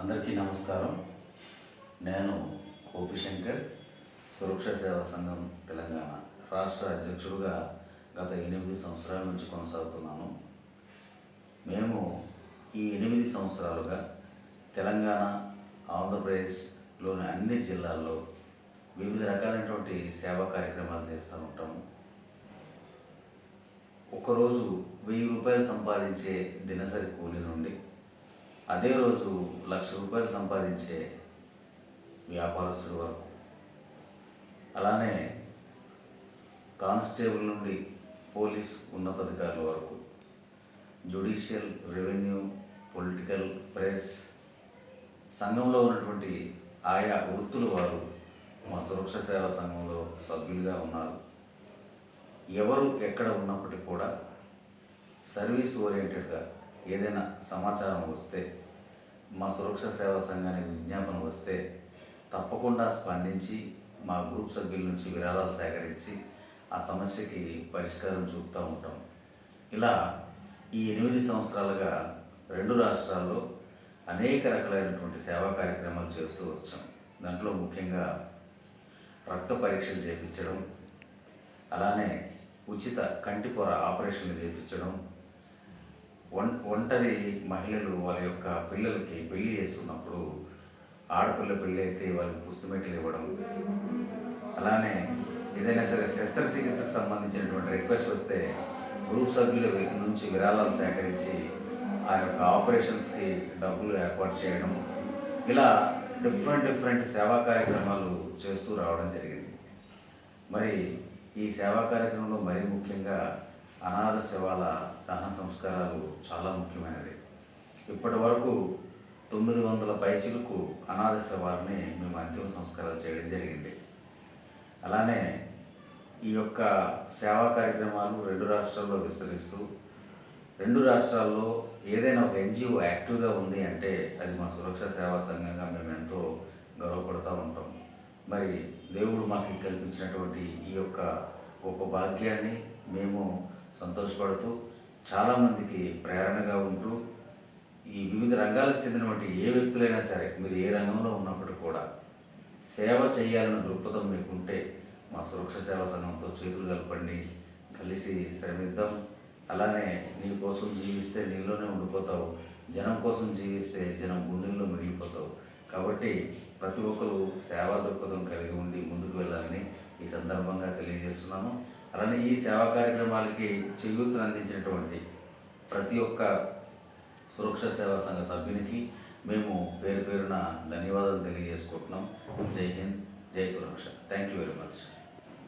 అందరికీ నమస్కారం. నేను కోపిశంకర్ సురక్ష సేవా సంఘం తెలంగాణ రాష్ట్ర అధ్యక్షుడుగా గత ఎనిమిది సంవత్సరాల నుంచి కొనసాగుతున్నాను. మేము ఈ ఎనిమిది సంవత్సరాలుగా తెలంగాణ ఆంధ్రప్రదేశ్లోని అన్ని జిల్లాల్లో వివిధ రకాలైనటువంటి సేవా కార్యక్రమాలు చేస్తూ ఉంటాము. ఒకరోజు వెయ్యి రూపాయలు సంపాదించే దినసరి కూలి నుండి అదే రోజు లక్ష రూపాయలు సంపాదించే వ్యాపారస్తుల వరకు. అలానే కానిస్టేబుల్ నుండి పోలీస్ ఉన్నతాధికారుల వరకు. జ్యుడిషియల్ రెవెన్యూ పొలిటికల్ ప్రెస్ సంఘంలో ఉన్నటువంటి ఆయా వృత్తుల వారు మా సురక్ష సేవా సంఘంలో సభ్యులుగా ఉన్నారు. ఎవరు ఎక్కడ ఉన్నప్పటికీ కూడా సర్వీస్ ఓరియంటెడ్గా ఏదైనా సమాచారం వస్తే మా సురక్ష సేవా సంఘానికి విజ్ఞాపన వస్తే తప్పకుండా స్పందించి మా గ్రూప్ సభ్యుల నుంచి విరాళాలు సేకరించి ఆ సమస్యకి పరిష్కారం చూపుతూ ఉంటాం. ఇలా ఈ ఎనిమిది సంవత్సరాలుగా రెండు రాష్ట్రాల్లో అనేక రకాలైనటువంటి సేవా కార్యక్రమాలు చేస్తూ వచ్చాం. దాంట్లో ముఖ్యంగా రక్త పరీక్షలు చేయించడం అలానే ఉచిత కంటిపొర ఆపరేషన్లు చేయించడం ఒం ఒంటరి మహిళలు వాళ్ళ యొక్క పిల్లలకి పెళ్ళి చేసుకున్నప్పుడు ఆడపిల్ల పెళ్ళి అయితే వాళ్ళకి పుస్తమెట్లు ఇవ్వడం. అలానే ఏదైనా సరే శస్త్రచికిత్సకు సంబంధించినటువంటి రిక్వెస్ట్ వస్తే గ్రూప్ సభ్యుల నుంచి విరాళాలు సేకరించి ఆ యొక్క ఆపరేషన్స్కి డబ్బులు ఏర్పాటు చేయడం. ఇలా డిఫరెంట్ డిఫరెంట్ సేవా కార్యక్రమాలు చేస్తూ రావడం జరిగింది. మరి ఈ సేవా కార్యక్రమంలో మరీ ముఖ్యంగా అనాథ శవాల దహన సంస్కారాలు చాలా ముఖ్యమైనవి. ఇప్పటి వరకు తొమ్మిది వందల పైచిలకు అనాథ శవాలని మేము అంతిమ సంస్కారాలు చేయడం జరిగింది. అలానే ఈ యొక్క సేవా కార్యక్రమాలు రెండు రాష్ట్రాల్లో విస్తరిస్తూ రెండు రాష్ట్రాల్లో ఏదైనా ఒక ఎన్జిఓ యాక్టివ్గా ఉంది అంటే అది మా సురక్ష సేవా సంఘంగా మేము ఎంతో గర్వపడుతూ ఉంటాం. మరి దేవుడు మాకు కల్పించినటువంటి ఈ యొక్క గొప్ప భాగ్యాన్ని మేము సంతోషపడుతూ చాలామందికి ప్రేరణగా ఉంటూ ఈ వివిధ రంగాలకు చెందినటువంటి ఏ వ్యక్తులైనా సరే మీరు ఏ రంగంలో ఉన్నప్పటికీ కూడా సేవ చేయాలన్న దృక్పథం మీకుంటే మా సురక్ష సేవా సంఘంతో చేతులు కలపండి కలిసి శ్రమిద్దాం. అలానే నీ కోసం జీవిస్తే నీలోనే ఉండిపోతావు జనం కోసం జీవిస్తే జనం గుండెల్లో మిగిలిపోతావు. కాబట్టి ప్రతి ఒక్కరు సేవా దృక్పథం కలిగి ఉండి ముందుకు వెళ్ళాలని ఈ సందర్భంగా తెలియజేస్తున్నాను. అలానే ఈ సేవా కార్యక్రమాలకి చేయూతను అందించినటువంటి ప్రతి ఒక్క సురక్ష సేవా సంఘ సభ్యునికి మేము పేరు పేరున ధన్యవాదాలు తెలియజేసుకుంటున్నాం. జై హింద్ జై సురక్ష. Thank you very much